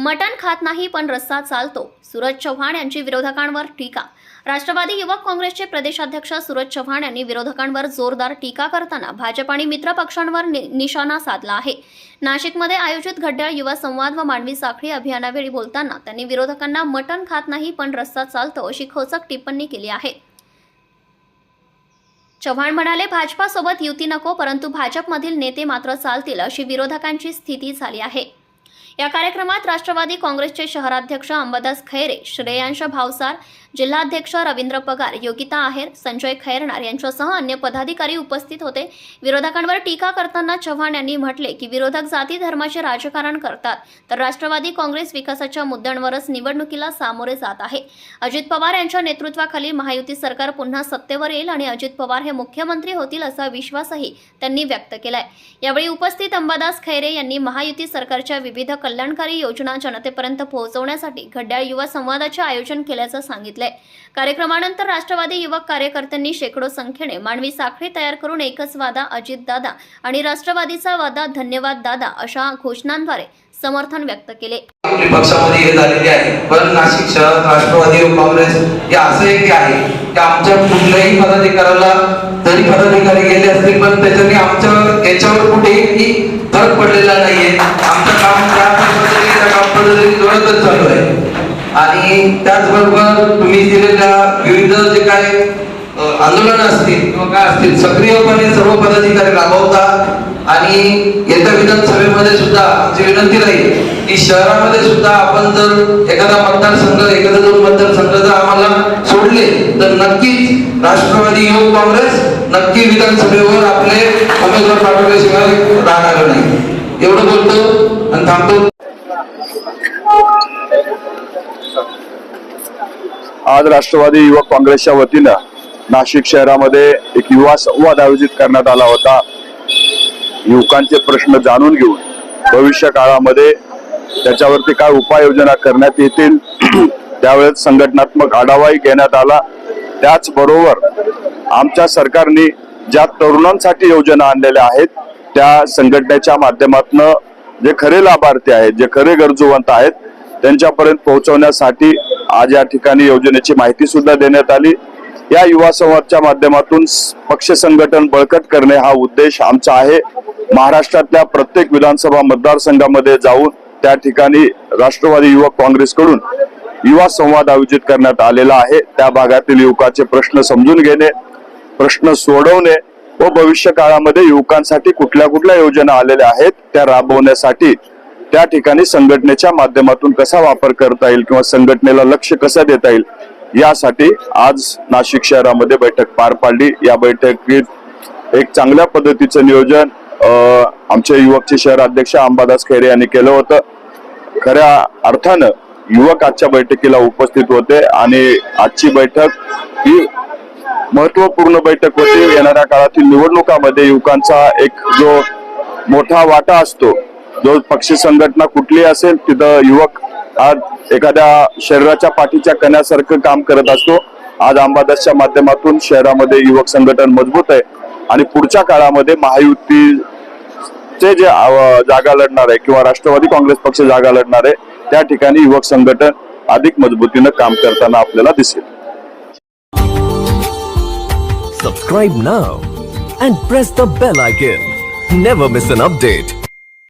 मटण खात नाही पण रस्सा चालतो. सूरज चव्हाण यांची विरोधकांवर टीका. राष्ट्रवादी युवक काँग्रेसचे प्रदेशाध्यक्ष सूरज चव्हाण यांनी विरोधकांवर जोरदार टीका करताना भाजप आणि मित्र पक्षांवर नि- निशाणा साधला आहे. नाशिकमध्ये आयोजित घड्याळ युवा संवाद व मानवी साखळी अभियानावेळी बोलताना त्यांनी विरोधकांना मटण खात नाही पण रस्सा चालतो अशी खोचक टिप्पणी केली आहे. चव्हाण म्हणाले भाजपासोबत युती नको परंतु भाजपमधील नेते मात्र चालतील अशी विरोधकांची स्थिती झाली आहे. या कार्यक्रमात राष्ट्रवादी काँग्रेसचे शहराध्यक्ष अंबादास खैरे श्रेयांश भावसार जिल्हाध्यक्ष रवींद्र पगार योगिता आहेर संजय खैरनार यांच्यासह अन्य पदाधिकारी उपस्थित होते. विरोधकांवर टीका करताना चव्हाण यांनी म्हटले की विरोधक जाती धर्माचे राजकारण करतात तर राष्ट्रवादी काँग्रेस विकासाच्या मुद्द्यांवरच निवडणुकीला सामोरे जात आहे. अजित पवार यांच्या नेतृत्वाखाली महायुती सरकार पुन्हा सत्तेवर येईल आणि अजित पवार हे मुख्यमंत्री होतील असा विश्वासही त्यांनी व्यक्त केलाय. यावेळी उपस्थित अंबादास खैरे यांनी महायुती सरकारच्या विविध कल्याणकारी योजना जनतेपर्यंत पोहोचवण्यासाठी घड्याळ युवा संवादाचे आयोजन केल्याचं सांगितलंय. कार्यक्रमानंतर राष्ट्रवादी युवक कार्यकर्त्यांनी शेकडो संख्येने मानवी साखळी तयार करून एकच वादा अजित दादा आणि राष्ट्रवादीचा वादा धन्यवाद दादा अशा घोषणांद्वारे समर्थन व्यक्त केले. पक्षामध्ये हे झालेले आहे. पण नाशिक शहर राष्ट्रवादी काँग्रेस हे असं एक आहे की आमच्या कुठल्याही पदाधिकाऱ्याला जरी पदाधिकारी गेले असतील पण त्याच्याने आमच्या याच्यावर कुठेही फरक पडलेला नाही. पद्धतीने चालू आहे. आणि त्याचबरोबर तुम्ही दिलेल्या विविध जे काय आंदोलन असतील किंवा काय असतील सक्रियपणे सर्व पदाधिकारी राबवतात आणि येत्या विधानसभेमध्ये सुद्धा आमची विनंती राहील की शहरामध्ये सुद्धा आपण जर एखादा मतदारसंघ एखादा दोन मतदारसंघ जर आम्हाला सोडले तर नक्कीच राष्ट्रवादी युवक काँग्रेस नक्की विधानसभेवर आपले उमेदवार पाठवल्याशिवाय राहणार नाही. एवढं बोलतो आणि थांबतो. आज राष्ट्रवादी युवक काँग्रेसच्या वतीनं नाशिक शहरामध्ये एक युवा संवाद आयोजित करण्यात आला होता. युवकांचे प्रश्न जाणून घेऊन भविष्य काळामध्ये त्याच्यावरती काय उपाययोजना करण्यात येतील त्यावेळेस संघटनात्मक आढावाही घेण्यात आला. त्याचबरोबर आमच्या सरकारने ज्या तरुणांसाठी योजना आणलेल्या आहेत त्या संघटनेच्या माध्यमातून जे खरे लाभार्थी आहेत जे खरे गरजूवंत आहेत त्यांच्यापर्यंत पोहोचवण्यासाठी आज या ठिकाणी योजनेची माहिती सुद्धा देण्यात आली. या युवा संवादच्या माध्यमातून पक्ष संघटन बळकट करणे हा उद्देश आमचा आहे. महाराष्ट्रातल्या प्रत्येक विधानसभा मतदारसंघामध्ये जाऊन त्या ठिकाणी राष्ट्रवादी युवक काँग्रेसकडून युवा संवाद आयोजित करण्यात आलेला आहे. त्या भागातील युवकाचे प्रश्न समजून घेणे प्रश्न सोडवणे व भविष्य काळामध्ये युवकांसाठी कुठल्या कुठल्या योजना आलेल्या आहेत त्या राबवण्यासाठी त्या ठिकाणी संघटनेच्या माध्यमातून कसा वापर करता येईल किंवा संघटनेला लक्ष कसं देता येईल यासाठी आज नाशिक शहरामध्ये बैठक पार पाडली. या बैठकीत एक चांगल्या पद्धतीचं नियोजन आमच्या आमचे युवकचे शहर अध्यक्ष अंबादास खैरे यांनी केलं होतं. खऱ्या अर्थानं युवक आजच्या बैठकीला उपस्थित होते आणि आजची बैठक ही महत्त्वपूर्ण बैठक होती. येणाऱ्या काळातील निवडणुकामध्ये युवकांचा एक जो मोठा वाटा असतो जो पक्षी संघटना कुठली असेल तिथं युवक आज एखाद्या शरीराच्या पाठीच्या कण्यासारखं काम करत असतो. आज अंबादासच्या माध्यमातून शहरामध्ये युवक संघटन मजबूत आहे. आणि पुढच्या काळामध्ये महायुतीचे जे जागा लढणार आहे किंवा राष्ट्रवादी काँग्रेस पक्ष जागा लढणार आहे त्या ठिकाणी युवक संघटन अधिक मजबूतीनं काम करताना आपल्याला दिसेल. Subscribe now and press the bell icon never miss an update